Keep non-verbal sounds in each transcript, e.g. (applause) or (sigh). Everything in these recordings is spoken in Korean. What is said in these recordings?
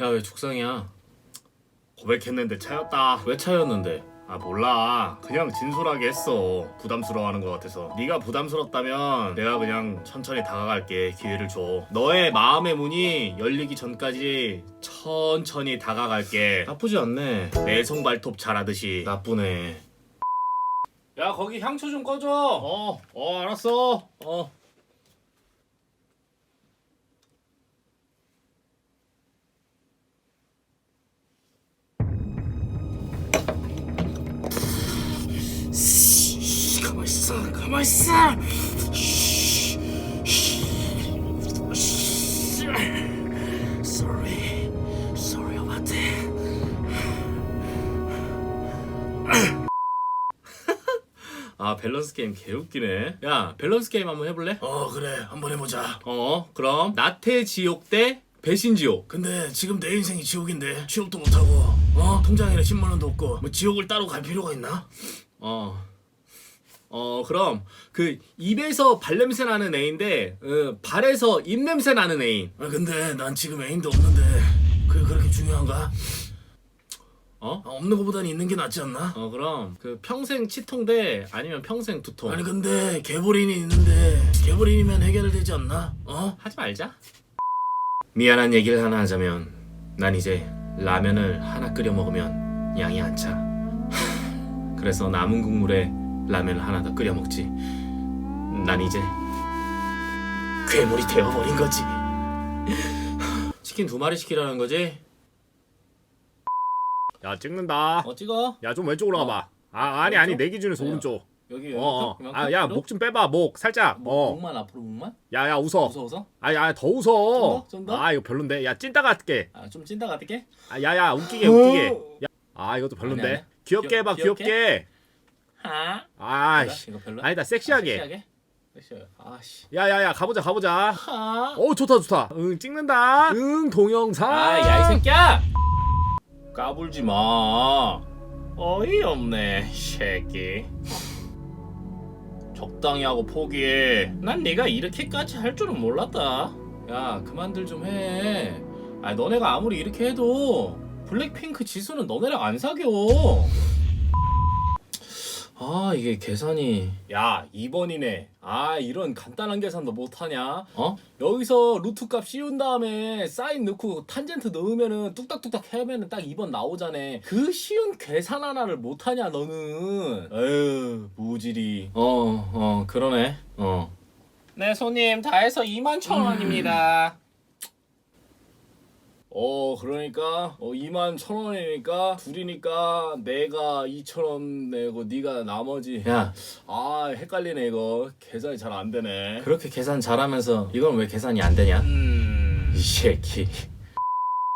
야 왜 죽상이야? 고백했는데 차였다. 왜 차였는데? 아 몰라. 그냥 진솔하게 했어. 부담스러워하는 것 같아서. 네가 부담스럽다면 내가 그냥 천천히 다가갈게. 기회를 줘. 너의 마음의 문이 열리기 전까지 천천히 다가갈게. 나쁘지 않네. 내성 발톱 잘하듯이. 나쁘네. 야 거기 향초 좀 꺼줘. 어, 어 알았어. 어. 있어. 가만 있어. Sorry. Sorry about that. (laughs) 아 밸런스 게임 개웃기네. 야 밸런스 게임 한번 해볼래? 어 그래 한번 해보자. 어 그럼 나태 지옥 대 배신 지옥. 근데 지금 내 인생이 지옥인데 취업도 못하고 어 통장에는 10만 원도 없고 뭐 지옥을 따로 갈 필요가 있나? 어. 어 그럼 그 입에서 발냄새 나는 애인데 어, 발에서 입냄새 나는 애인. 아 근데 난 지금 애인도 없는데 그게 그렇게 중요한가? 어? 아, 없는 것보다는 있는 게 낫지 않나? 어 그럼 그 평생 치통 대 아니면 평생 두통. 아니 근데 개보린이 있는데 개보린이면 해결되지 않나? 어? 하지 말자. 미안한 얘기를 하나 하자면 난 이제 라면을 하나 끓여 먹으면 양이 안 차. (laughs) 그래서 남은 국물에 라면을 하나 더 끓여 먹지. 난 이제 괴물이 되어버린 거지 치킨 두 마리 시키라는 거지? 야 찍는다. 어 찍어. 야 좀 왼쪽으로 가봐. 아 아니 아니 내 기준에서 왜요? 오른쪽. 여기 어. 아야 목 좀 빼봐 목 살짝. 어. 목만 앞으로 목만? 야야 웃어. 무서워서? 아야 더 웃어. 좀 더? 좀 더? 아 이거 별론데. 야 찐따가 할게. 아좀 찐다 같을게. 아 야야 웃기게 웃기게. 야. 아 이것도 별론데. 아니, 아니. 귀엽게 귀엽- 해봐 귀엽게? 귀엽게. 하. 아이씨. 이거 별로? 아니다 섹시하게. 섹시하게? 섹시하게. 아씨. 야야야 가보자 가보자. 하. 어 좋다 좋다. 응 찍는다. 응 동영상. 아야 이 새끼야! 까불지 마. 어이없네 새끼. 적당히 하고 포기해. 난 네가 이렇게까지 할 줄은 몰랐다. 야 그만들 좀 해. 아 너네가 아무리 이렇게 해도 블랙핑크 지수는 너네랑 안 사겨. 아 이게 계산이. 야 2번이네. 아 이런 간단한 계산도 못하냐? 어? 여기서 루트 값 씌운 다음에 사인 넣고 탄젠트 넣으면은 뚝딱뚝딱 해면은 딱 2번 나오잖아. 그 쉬운 계산 하나를 못하냐 너는? 에휴 무질이 어어 그러네. 어네 손님 다 해서 2만 천 원입니다 어 그러니까 어 2만 천 원이니까 둘이니까 내가 2천 원 내고 네가 나머지 야 아 헷갈리네 이거. 계산이 잘 안 되네. 그렇게 계산 잘하면서 이건 왜 계산이 안 되냐? 이 새끼.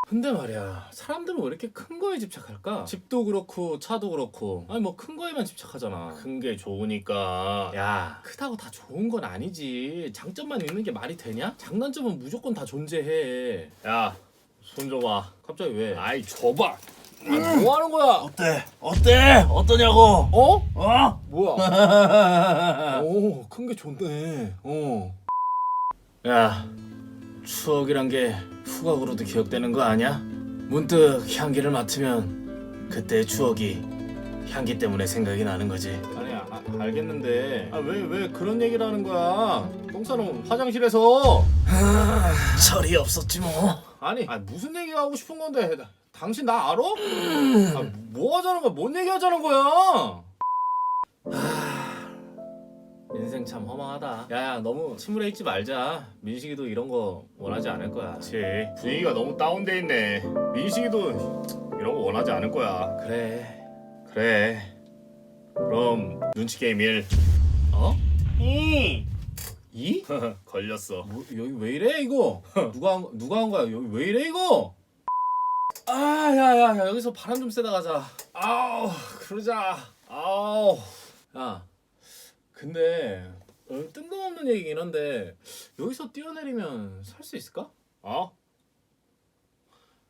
근데 말이야 사람들은 왜 이렇게 큰 거에 집착할까? 집도 그렇고 차도 그렇고. 아니 뭐 큰 거에만 집착하잖아. 큰 게 좋으니까. 야. 크다고 다 좋은 건 아니지. 장점만 있는 게 말이 되냐? 장단점은 무조건 다 존재해. 야 손 줘봐. 갑자기 왜? 아이 줘봐. 아, 뭐 하는 거야? 어때? 어때? 어떠냐고? 어? 어? 뭐야? (laughs) 오, 큰 게 좋네. 어. 야, 추억이란 게 후각으로도 기억되는 거 아니야? 문득 향기를 맡으면 그때의 추억이 향기 때문에 생각이 나는 거지. 아니, 아, 알겠는데. 아, 왜, 왜 그런 얘기를 하는 거야? 똥싸는 화장실에서. 철이 없었지 뭐 아니, 아, 무슨 얘기 하고 싶은 건데? 나- 당신 나 알아? 아, 뭐 하자는 거야? 뭔 얘기 하자는 거야? 하, 인생 참 허망하다. 야야, 너무 침울해 있지 말자. 민식이도 이런 거 원하지 않을 거야. 그치 분위기가 너무 다운돼 있네 민식이도 이런 거 원하지 않을 거야 그래. 그래 그럼 눈치 게임 1 어? 이 이? (laughs) 걸렸어 뭐, 여기 왜 이래 이거? (laughs) 누가 한, 누가 한 거야? 여기 왜 이래 이거? 아, 야, 야, 야, 여기서 바람 좀 쐬다 가자. 아우, 그러자. 아우. 야, 근데 어, 뜬금없는 얘기긴 한데 여기서 뛰어내리면 살 수 있을까? 어?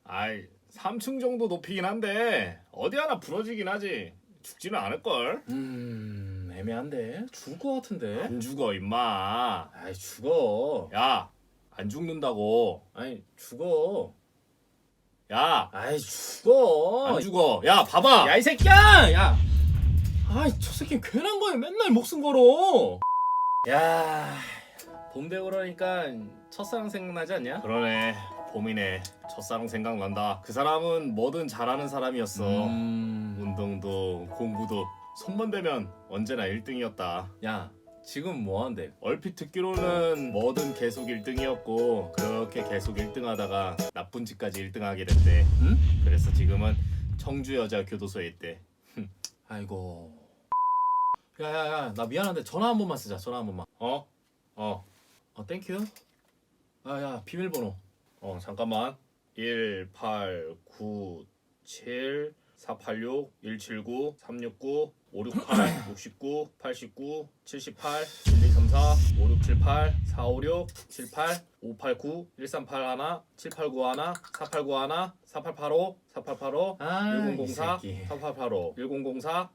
아이 3층 정도 높이긴 한데 어디 하나 부러지긴 하지 죽지는 않을 걸 음, 애매한데 죽을 것 같은데. 안 죽어 임마 아이 죽어. 야 안 죽는다고 아니 죽어. 야, 아이 죽어. 안 죽어. 야, 봐봐. 야 이 새끼야. 야. 아이 저 새끼 괜한 거에 맨날 목숨 걸어. 야. 봄 되고 그러니까 첫사랑 생각나지 않냐? 그러네. 봄이네. 첫사랑 생각난다. 그 사람은 뭐든 잘하는 사람이었어. 음. 운동도 공부도 손만 대면 언제나 1등이었다. 야 지금 뭐 한대? 얼핏 듣기로는 뭐든 계속 1등이었고 그렇게 계속 1등하다가 나쁜 짓까지 1등하게 됐대. 응? 그래서 지금은 청주 여자 교도소에 있대. 아이고. 야야야 나 미안한데 전화 한 번만 쓰자. 전화 한 번만. 어? 어. 어 땡큐. 아야 비밀번호. 어 잠깐만 1897 486 179 369 568 69 89 78 1234 5678 456 78 589 1381 7891 4891 4885 4885 아, 1004이 새끼. 4885 1004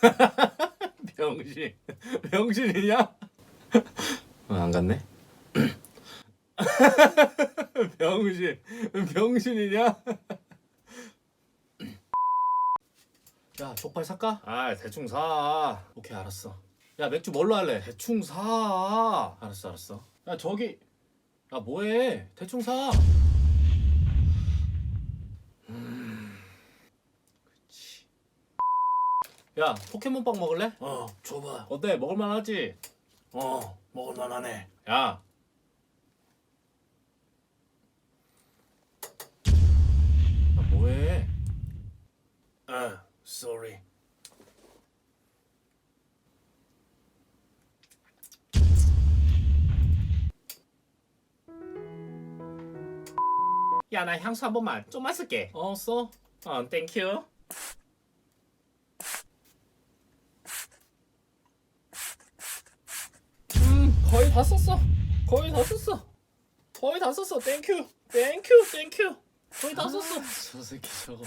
(laughs) 병신 병신이냐? 어, 안 갔네. (laughs) 병신 병신이냐? 야 족발 살까? 아 대충 사 오케이 알았어. 야 맥주 뭘로 할래? 대충 사 알았어 알았어. 야 저기 야 뭐해? 대충 사. 음. 야 포켓몬빵 먹을래? 어 줘봐 어때? 먹을만하지? 어 먹을만하네 야. 야 뭐해? 아 sorry 야 나 향수 한 번만 좀만 쓸게 어 써? 어 땡큐 음 거의 다 썼어. 거의 다 썼어. 거의 다 썼어. 땡큐. 땡큐. 땡큐. 거의 다 썼어. 저 새끼 저거.